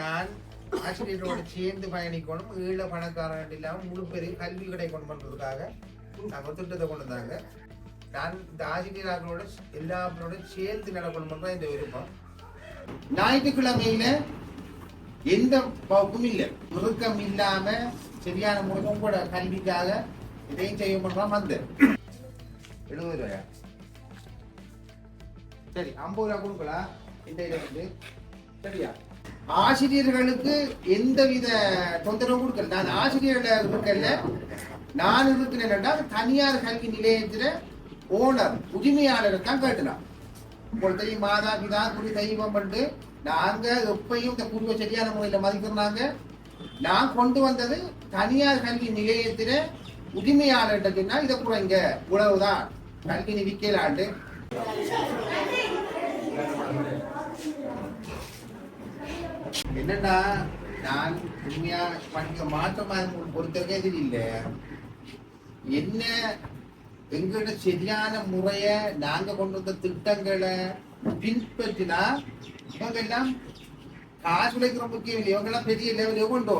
நான் ஆசிரியரோட சேர்ந்து பயணிக்கணும். ஈழ பணக்காரர்கள் இல்லாமல் முழு பெரிய கல்வி கிடைக்கணும் பண்ணுறதுக்காக நாங்கள் திட்டத்தை கொண்டு வந்தாங்க. நான் இந்த ஆசிரியர்களோட எல்லாரோட சேர்ந்து நடக்கணும் தான் இந்த விருப்பம். ஞாயிற்றுக்கிழமையில எந்த பகுப்பும் இல்லை. முறுக்கம் இல்லாம சரியான முறையும் கூட கல்விக்காக இதையும் செய்ய பண்றோம் வந்து எழுபது ரூபாயா? சரி ஐம்பது ரூபா கொடுக்கலாம் இந்த இதை வந்து சரியா? ஆசிரியர்களுக்கு எந்தவித தொந்தரவும் கொடுக்கல. நான் ஆசிரியர்களை இருக்கல நான் இருக்கிறேன் என்றால் தனியார் கல்வி நிலையத்தில் ஓனர் உரிமையாளர் தான் கேட்டுனான் குழந்தை மாதா பிதா குடி தெய்வம் பண்ணு நாங்க எப்பயும் இந்த குடும்ப சரியான முறையில் மதிக்கிறாங்க நான் கொண்டு வந்தது தனியார் கல்வி நிலையத்தில் உரிமையாளர்கிட்ட சொன்னா இதை குறைங்க உழவுதான். கல்வி நிவிக்கலாண்டு என்னன்னா நான் உண்மையா படிக்க மாற்றமா பொறுத்தவரைக்கும் இது இல்லை. என்ன எங்களோட சரியான முறைய நாங்க கொண்டு வந்த திட்டங்களை பின்பற்றினா இவங்க எல்லாம் காசு உழைக்கிற முக்கியம் இல்லை. இவங்க எல்லாம் பெரிய லெவலில் கொண்டு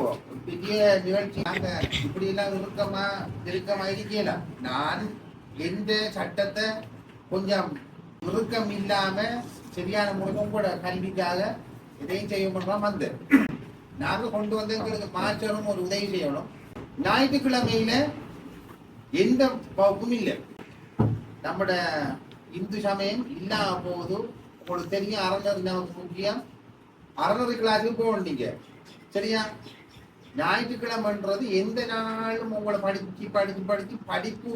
பெரிய நிகழ்ச்சி. நாங்க இப்படி எல்லாம் இறுக்கமா இறுக்கமா இருக்கல. நான் எந்த சட்டத்தை கொஞ்சம் இறுக்கம் இல்லாம சரியான முறையும் கூட கல்விக்காக இதையும் செய்ய பண்றோம் வந்து நாங்க கொண்டு வந்து எங்களுக்கு மாற்றணும் ஒரு உதவி செய்யணும் ஞாயிற்றுக்கிழமையில எந்த வகுப்பும் இல்லை நம்மட இந்து சமயம் இல்லாத போது உங்களுக்கு தெரியும் அறநெறி நமக்கு முக்கியம் அறநெறி கிளாஸுக்கு போகணும் சரியா ஞாயிற்றுக்கிழமைன்றது எந்த நாளும் உங்களை படிச்சு படிச்சு படிச்சு படிப்பு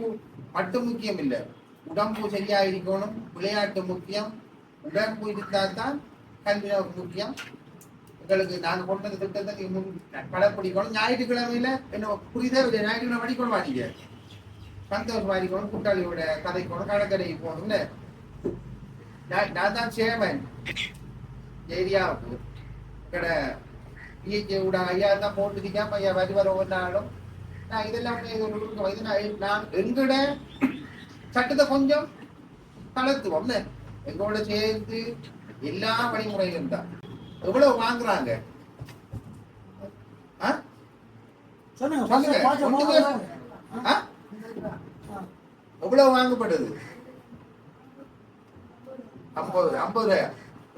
மட்டும் முக்கியம் இல்லை உடம்பு சரியா இருக்கணும் விளையாட்டு முக்கியம் உடம்பு இருந்தால் தான் கல்வி முக்கியம் எங்களுக்கு நாங்கள் கொண்டு வந்த திட்டத்துக்கு இன்னும் கடைப்பிடிக்கணும் ஞாயிற்றுக்கிழமையில என்ன புரியுதா? இல்லை ஞாயிற்றுக்கிழமை படிக்கணும் வாடிக்க சந்தோஷம் வாடிக்கணும் கூட்டாளியோட கதைக்கணும் கடற்கரைக்கு போகணும்ல நான் தான் சேர்மன் ஏரியாவுக்கு. கடை பிஹெச்ஏ விட ஐயா தான் போட்டுக்கிட்டாம ஐயா வரி வர ஒவ்வொன்றாலும் நான் இதெல்லாம் இது நான் எங்கட சட்டத்தை கொஞ்சம் தளர்த்துவோம்ல. எங்களோட சேர்ந்து எல்லா வழிமுறையிலும் தான். எவ்வளவு வாங்குறாங்க? எவ்வளவு வாங்கப்படுது? ஐம்பது ஐம்பது.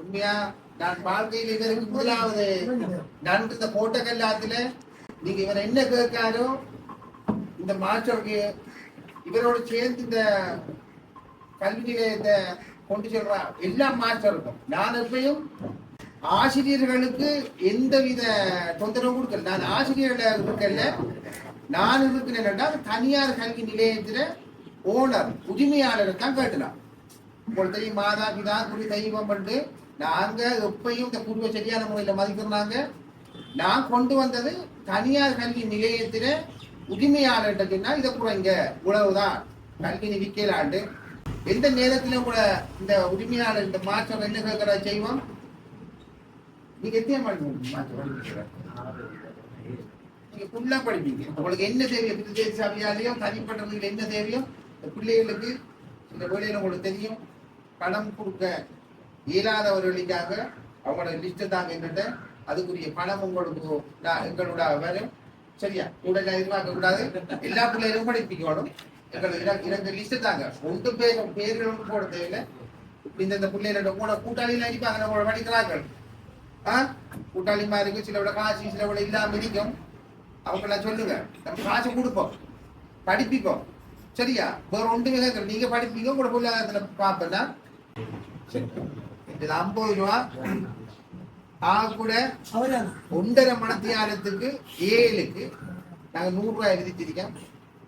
உண்மையா? நான் வாழ்க்கையில் இதற்கு முதலாவது. நான் இந்த போட்ட கல்லாத்துல நீங்க இவர் என்ன கேட்காரோ இந்த மாஸ்டருக்கு இவரோட சேர்ந்து இந்த கல்வி நிலையத்தை கொண்டு செல்றா எல்லா மாஸ்டருக்கும் நான் எப்பயும் ஆசிரியர்களுக்கு எந்தவித தொந்தரவும் கொடுக்கல. நான் ஆசிரியர்களை இருக்கல நான் இருக்கிறேன் என்றால் தனியார் கல்வி நிலையத்தில் ஓனர் உரிமையாளரை தான் கேட்டுனான் உங்களுக்கு தெரியும் மாதா பிதா குரு தெய்வம் பண்ணு நாங்க எப்பயும் இந்த குருவை சரியான முறையில் மதிக்கிறாங்க நான் கொண்டு வந்தது தனியார் கல்வி நிலையத்தில் உரிமையாளர்கிட்ட சொன்னா இதை குறைங்க உழவுதான் கல்வி நிவிக்கலாண்டு எந்த நேரத்திலும் கூட இந்த உரிமையாளர் இந்த மாற்றம் என்ன கேட்கிற செய்வோம்? நீங்க எத்தனை மணி மாற்றம் நீங்க ஃபுல்லா படிப்பீங்க. உங்களுக்கு என்ன தேவையோ பிரதேச சபையாலேயோ தனிப்பட்டவங்களுக்கு என்ன தேவையோ இந்த பிள்ளைகளுக்கு இந்த வேலையில உங்களுக்கு தெரியும். பணம் கொடுக்க இயலாதவர்களுக்காக அவங்களோட லிஸ்ட் தாங்க என்னட்ட அதுக்குரிய பணம் உங்களுக்கு எங்களோட வரும். சரியா? கூட எதிர்பார்க்க கூடாது எல்லா பிள்ளைகளும் படிப்பிக்கணும். எங்களுக்கு இரண்டு லிஸ்ட் தாங்க ஒன்று பேர் பேர்கள் ஒன்று போட தேவையில்லை இப்படி இந்த இந்த பிள்ளைகளோட கூட கூட்டாளிகள் அடிப்பாங்க. நம்மளோட படிக்கிறார்கள். ஆ? கூட்டாளிமா இருக்கு சிலவோட காசு சிலவோட இல்லாமல் இருக்கும். அவங்களாம் சொல்லுங்க. நம்ம காசு கொடுப்போம். படிப்பிப்போம். சரியா? வேற ஒன்றுமே கேட்கல நீங்க படிப்பீங்க உங்களோட பொருளாதாரத்துல பார்ப்பேன்னா சரி இது ஐம்பது ரூபா. ஆக கூட அவர்தான். ஒன்றரை மணத்தியாலத்துக்கு ஏழுக்கு நாங்கள் நூறு எழுதி எழுதிச்சிருக்கோம்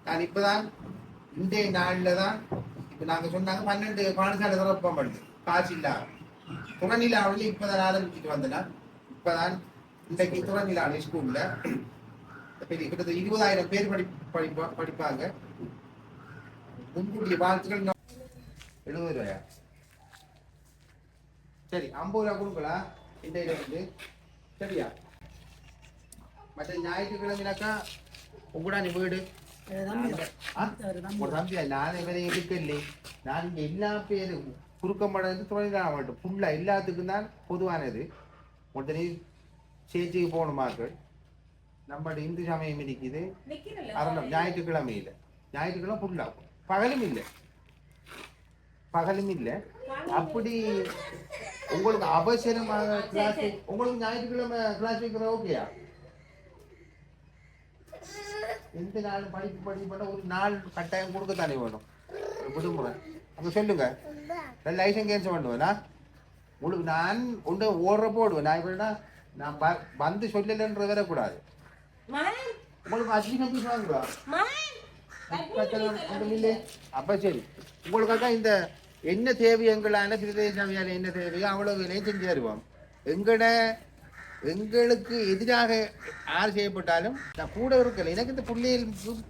நான் இப்பதான் இன்றைய நாளில் தான் இப்போ நாங்கள் சொன்னாங்க பன்னெண்டு பாடசாலை திறப்பம் பண்ணுது காசு இல்லாம. துறநிலாவில் இப்பதான் ஆரம்பிச்சுட்டு வந்தேன் இப்பதான் இன்றைக்கு துறநிலாவில் ஸ்கூலில் பெரிய கிட்டத்தட்ட இருபதாயிரம் பேர் படி படிப்பா படிப்பாங்க. முன்கூட்டிய வாழ்த்துக்கள். எழுபது ரூபாயா? சரி ஐம்பது ரூபா கொடுக்கலாம் இந்த வந்து சரியா? மற்ற ஞாயிற்றுக்கிழமைனாக்கா உங்களா வீடு? ஒரு தம்பி. ஒரு தம்பியா நான் இவரை எடுக்கல நான் இங்க எல்லா பேரும் குறுக்கம்படம் தொழிலாக மாட்டோம் ஃபுல்லா எல்லாத்துக்கும் தான் பொதுவானது ஒருத்தர் சேர்ச்சிக்கு போகணுமாக்கள் நம்ம இந்து சமயம் இருக்குது அரணம் ஞாயிற்றுக்கிழமையில் ஞாயிற்றுக்கிழமை ஃபுல்லாகும் பகலும் இல்லை பகலும் இல்லை அப்படி உங்களுக்கு அவசரமாக கிளாஸ் உங்களுக்கு ஞாயிற்றுக்கிழமை கிளாஸ் வைக்கிற ஓகேயா எந்த நாள் படிப்பு படிப்பு பண்ண ஒரு நாள் கட்டாயம் கொடுக்கத்தானே வேணும். விடுமுறை. அப்போ சொல்லுங்க. லைசன்ஸ் கேன்சல் பண்ணுவேனா? உங்களுக்கு நான் உண்டு ஓடுற போடுவேன். நான் இப்படின்னா நான் வந்து சொல்லலைன்ற வரக்கூடாது உங்களுக்கு அதிகம் பீஸ் ஒன்றுமில்லை அப்ப சரி. உங்களுக்காக இந்த என்ன தேவை எங்களான பிரதேச என்ன தேவையோ அவ்வளவு விலையும் செஞ்சு தருவோம் எங்கட எங்களுக்கு எதிராக யார் செய்யப்பட்டாலும் நான் கூட இருக்கல. எனக்கு இந்த பிள்ளைகள்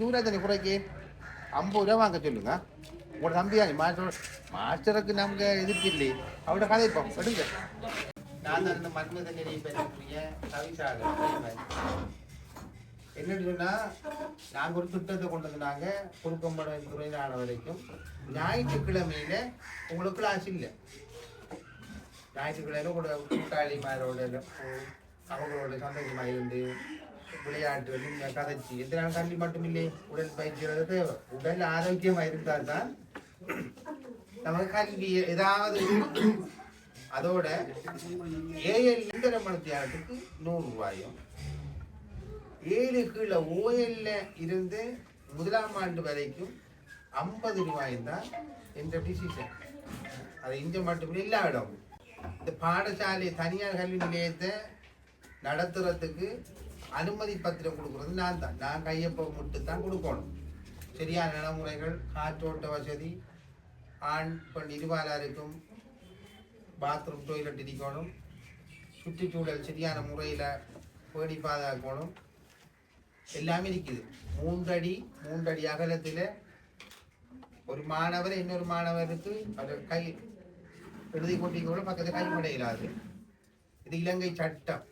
தூரம் தானே குறைக்கு ஐம்பது ரூபா வாங்க சொல்லுங்க. உங்களோட தம்பியா? மாஸ்டர் மாஸ்டருக்கு நமக்கு எதிர்ப்பு இல்லை. அவட கதைப்போம் எடுங்க. நான் தான் இந்த மன்மத நெறியை பெறக்கூடிய கவிசாக என்னன்னு சொன்னால் நாங்கள் ஒரு திட்டத்தை கொண்டு வந்தாங்க குறுக்கம்பட துறையிலான வரைக்கும். ஞாயிற்றுக்கிழமையில உங்களுக்கு கிளாஸ் இல்லை. ஞாயிற்றுக்கிழமை கூட கூட்டாளிமாரோட எல்லாம் அவங்களோட சந்தோஷமா இருந்து விளையாட்டு நீங்க கதைச்சு. எந்த நாள் கல்வி மட்டும் இல்லை உடல் பயிற்சியோட உடல் ஆரோக்கியமா இருந்தால் தான் நமக்கு கல்வி ஏதாவது அதோட ஏஎல் இந்திர மணித்தியானத்துக்கு நூறு ரூபாயும் ஏழு கீழே ஓஎல்ல இருந்து முதலாம் ஆண்டு வரைக்கும் ஐம்பது ரூபாயும் தான் இந்த டிசிஷன் அது இங்கே மட்டுமே இல்லாவிடும் இந்த பாடசாலை தனியார் கல்வி நிலையத்தை நடத்துறதுக்கு அனுமதி பத்திரம் கொடுக்குறது நான் தான். நான் கையொப்ப மட்டும்தான் கொடுக்கணும். சரியான நடைமுறைகள் காற்றோட்ட வசதி ஆண் பெண் இருபாலாருக்கும் பாத்ரூம் டொய்லெட் இருக்கணும் சுற்றுச்சூழல் சரியான முறையில் பேணி பாதுகாக்கணும். எல்லாமே இருக்குது. மூன்றடி மூன்றடி அகலத்தில் ஒரு மாணவர் இன்னொரு மாணவருக்கு அது கை எழுதி கொண்டிருக்க கூட பக்கத்தில் கைப்பட இயலாது இது இலங்கை சட்டம்.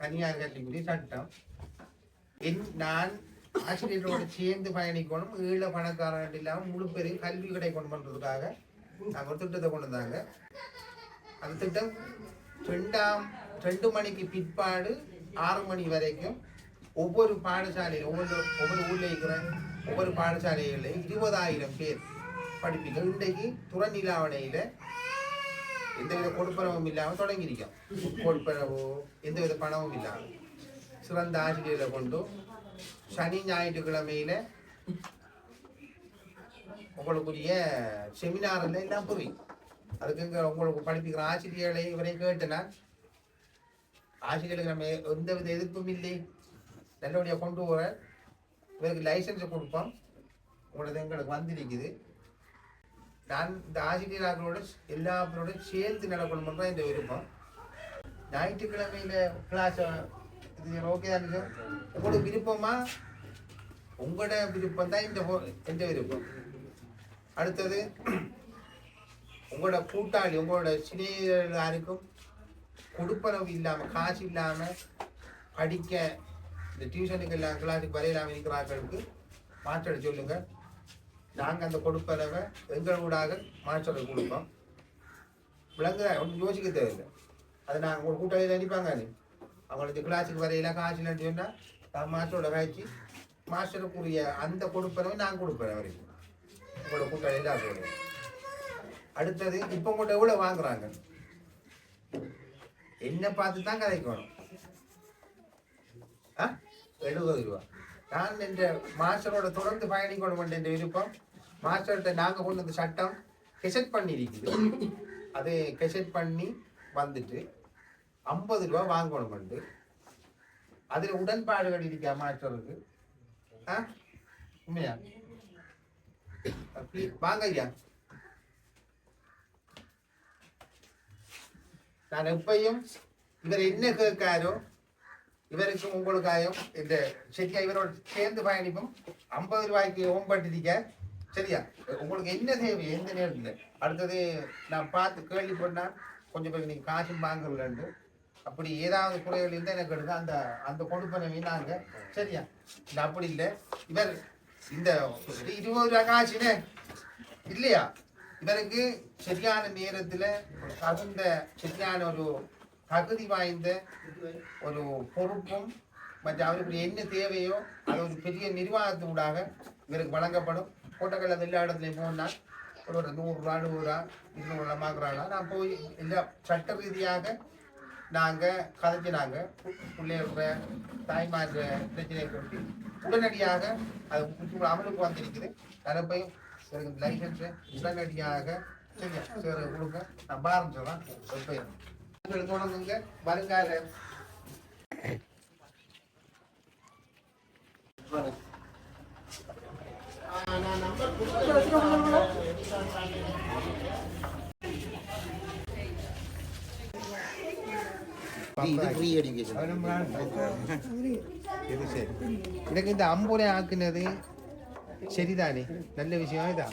தனியார் கல்விக்குரிய சட்டம். என் நான் ஆசிரியர்களோடு சேர்ந்து பயணிக்கணும். ஈழ பணக்காரர்கள் இல்லாமல் முழு பேரும் கல்வி கடை கொண்டு பண்றதுக்காக நாங்கள் ஒரு திட்டத்தை கொண்டு வந்தாங்க. அந்த திட்டம் ரெண்டாம் ரெண்டு மணிக்கு பிற்பாடு ஆறு மணி வரைக்கும் ஒவ்வொரு பாடசாலையில் ஒவ்வொரு ஒவ்வொரு ஊரில் இருக்கிற ஒவ்வொரு பாடசாலைகளில் இருபதாயிரம் பேர் படிப்பீங்க இன்றைக்கு துறநிலாவணையில் எந்தவித கொடுப்பனவும் இல்லாமல் தொடங்கியிருக்கோம் கொடுப்பனவோ எந்தவித பணமும் இல்லாமல் சிறந்த ஆசிரியரை கொண்டு சனி ஞாயிற்றுக்கிழமையில உங்களுக்குரிய செமினாரில் எல்லாம் புரியும் அதுக்கு உங்களுக்கு படிப்பிக்கிற ஆசிரியர்களை இவரை கேட்டுனா ஆசிரியர்களுக்கு நம்ம எந்தவித எதிர்ப்பும் இல்லை நல்லபடியாக கொண்டு போகிற இவருக்கு லைசன்ஸ் கொடுப்போம் உங்களது எங்களுக்கு வந்திருக்குது நான் இந்த ஆசிரியர்களோட எல்லா சேர்ந்து நடக்கணும் தான் இந்த விருப்பம். ஞாயிற்றுக்கிழமையில கிளாஸ் இது ஓகே தான் உங்களோட விருப்பமா? உங்களோட விருப்பம் தான் இந்த எந்த விருப்பம். அடுத்தது உங்களோட கூட்டாளி உங்களோட சிறியர்கள் யாருக்கும் கொடுப்பனவு இல்லாமல் காசு இல்லாமல் படிக்க இந்த டியூஷனுக்கு எல்லாம் கிளாஸுக்கு வரையிலாம இருக்கிறார்களுக்கு மாற்றடி சொல்லுங்கள் நாங்கள் அந்த கொடுப்பனவை எங்களோடாக மாற்றலுக்கு கொடுப்போம். விலங்குதா ஒன்றும் யோசிக்க தேவையில்லை. அதை நாங்கள் உங்கள் அடிப்பாங்க அனுப்பாங்க அவங்களுக்கு கிளாஸுக்கு வரையில காசு இல்லைன்னு சொன்னால் நான் மாஸ்டரோட காய்ச்சி மாஸ்டருக்குரிய அந்த கொடுப்பனவை நான் கொடுப்பேன் வரைக்கும் உங்களோட கூட்டாளியில் அதோட அடுத்தது இப்போ உங்கள்கிட்ட எவ்வளோ வாங்குறாங்க? என்ன பார்த்து தான் கதைக்கணும் ஆ? எழுபது ரூபா. நான் என்ற மாஸ்டரோட தொடர்ந்து பயணிக்கணும் என்ற விருப்பம். மாஸ்டர்கிட்ட நாங்கள் கொண்டு வந்த சட்டம் கெசட் பண்ணியிருக்குது அது கெசட் பண்ணி வந்துட்டு ஐம்பது ரூபா வாங்கணும் அதில் உடன்பாடுகள் இருக்கா மாஸ்டருக்கு? ஆ? உண்மையா? வாங்க ஐயா. நான் எப்பையும் இவர் என்ன கேட்காரோ இவருக்கும் உங்களுக்காயும் இந்த சரியா இவரோட சேர்ந்து பயணிப்போம் ஐம்பது ரூபாய்க்கு ஓம்பட்டிருக்க. சரியா? உங்களுக்கு என்ன தேவை? எந்த நேரத்தில்? அடுத்தது நான் பார்த்து கேள்வி பண்ணா கொஞ்சம் பேர் நீங்கள் காசும் வாங்கலன்ட்டு அப்படி ஏதாவது குறைகள் இருந்தால் எனக்கு எடுங்க. அந்த அந்த கொடுப்பனை வீணாங்க. சரியா? இந்த அப்படி இல்லை. இவர் இந்த இருபது ரூபா காசுனே இல்லையா? இவருக்கு சரியான நேரத்தில் தகுந்த சரியான ஒரு தகுதி வாய்ந்த ஒரு பொறுப்பும் மற்ற அவருக்கு என்ன தேவையோ அது ஒரு பெரிய நிர்வாகத்தூடாக இவருக்கு வழங்கப்படும். கோட்டக்கல்ல எல்லா இடத்துலையும் போனால் ஒரு ஒரு நூறுரூவா நூறுரூவா இருநூறுவா வாங்குறாங்க நான் போய் எல்லாம் சட்ட ரீதியாக நாங்கள் கதைச்சினாங்க பிள்ளையோட தாய்மார் பிரச்சனையை பற்றி உடனடியாக அது உட்பட அமலுக்கு வந்திருக்குது அதை போய் லைசன்ஸை உடனடியாக சரி கொடுங்க நான் பாரம் சொல்கிறேன் தொடங்குங்க வருங்கால ஆ, நான் நம்பர் இது ஃப்ரீ எடுக்கேஷன் இது சரி எனக்கு இந்த அம்புரை ஆக்குனது சரிதானே? நல்ல விஷயம் இதா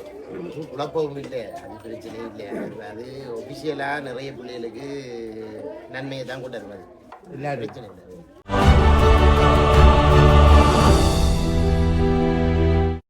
குழப்பமும் இல்லை அது பிரச்சனை இல்லை அது- ஒபிஷியலாக நிறைய பிள்ளைகளுக்கு நன்மையை தான் கொண்டு வருவது. எல்லாரும் பிரச்சனை இல்லை.